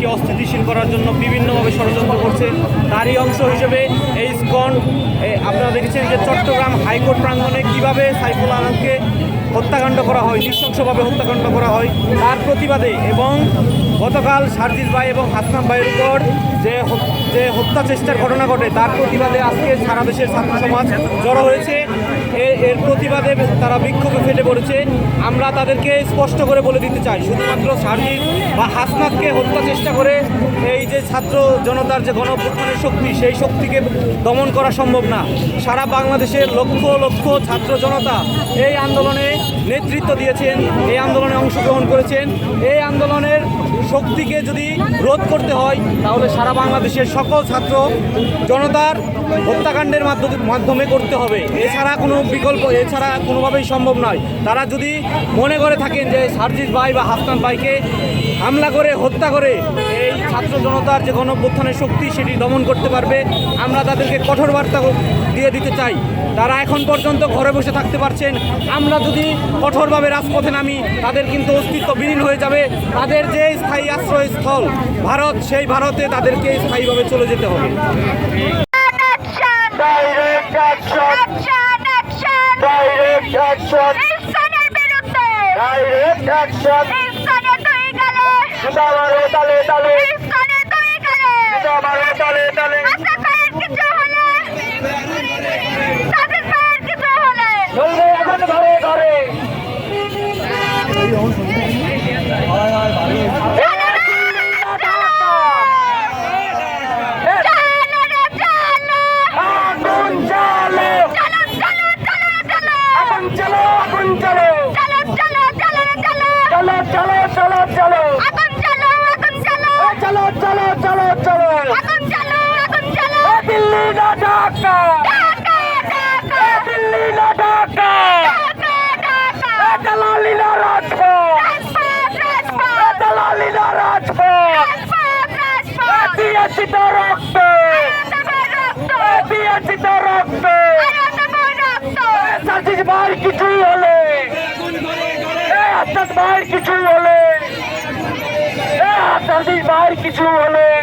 দেশকে অস্থিতিশীল করার জন্য বিভিন্নভাবে ষড়যন্ত্র করছে। তারই অংশ হিসেবে এই স্কন আপনারা দেখেছেন যে চট্টগ্রাম হাইকোর্ট প্রাঙ্গণে কীভাবে সাইফুল আলমকে হত্যাকাণ্ড করা হয়, নৃশংসভাবে হত্যাকাণ্ড করা হয়। তার প্রতিবাদে এবং গতকাল সার্জিস ভাই এবং হাসনাম ভাইয়ের উপর যে যে হত্যা চেষ্টার ঘটনা ঘটে, তার প্রতিবাদে আজকে সারা দেশের ছাত্র সমাজ জড়ো হয়েছে। এর প্রতিবাদে তারা বিক্ষোভে ফেটে পড়েছে। আমরা তাদেরকে স্পষ্ট করে বলে দিতে চাই, শুধুমাত্র সার্জিস বা হাসনাতকে হত্যা চেষ্টা করে এই যে ছাত্র জনতার যে গণঅভ্যুত্থানের শক্তি, সেই শক্তিকে দমন করা সম্ভব না। সারা বাংলাদেশের লক্ষ লক্ষ ছাত্র জনতা এই আন্দোলনে নেতৃত্ব দিয়েছেন, এই আন্দোলনে অংশগ্রহণ করেছেন। এই আন্দোলনের শক্তিকে যদি রোধ করতে হয়, তাহলে সারা বাংলাদেশের সকল ছাত্র জনতার হত্যাকাণ্ডের মাধ্যমে করতে হবে। এছাড়া কোনো বিকল্প এছাড়া কোনোভাবেই সম্ভব নয়। তারা যদি মনে করে থাকেন যে সার্জিস ভাই বা হাসনান ভাইকে হামলা করে, হত্যা করে, এই ছাত্র জনতার যে গণঅভ্যুত্থানের শক্তি সেটি দমন করতে পারবে, আমরা তাদেরকে কঠোর বার্তা দিয়ে দিতে চাই। তারা এখন পর্যন্ত ঘরে বসে থাকতে পারছেন। আমরা যদি কঠোরভাবে রাজপথে নামি তাদের কিন্তু অস্তিত্ব বিলীন হয়ে যাবে। তাদের যে স্থায়ী আশ্রয়স্থল ভারত সেই ভারতে তাদেরকে স্থায়ীভাবে চলে যেতে হবে। Action! Direct action! Action! Action! Direct action! ইনসানের বিরুদ্ধে Direct action! ইনসানের দুই গালে সিতাবারে তালে তালে ইনসানের দুই গালে সিতাবারে তালে তালে আসাদ ভাইয়ের কিছু হলে সাদিক ভাইয়ের কিছু হলে চলবে এখন ঘরে ঘরে চালো রে চালো আগুন জ্বালো চালো চালো চালো চালো আগুন জ্বালো আগুন চালো। চালো চালো রে চালো। চলো চলো চলো চলো। আগুন চালো আগুন চালো। চলো চলো চলো চলো। আগুন চালো আগুন চালো। দিল্লি না ঢাকা। ঢাকা ঢাকা। এ দিল্লি না ঢাকা। ঢাকা ঢাকা। এ দালালি না রাজপথ। রাজপথ এ রাজপথ দালালি না রাজপথ। রাজপথ এ রাজপথ দিয়েছি তো রক্ত আরও রক্ত এ দিয়েছি তো রক্ত আরও রক্ত এ সাজিদ ভাই কিছুই হলে। আপনার আসাদ ভাই কিছু হলে। এ আসাদ ভাই কিছু হলে।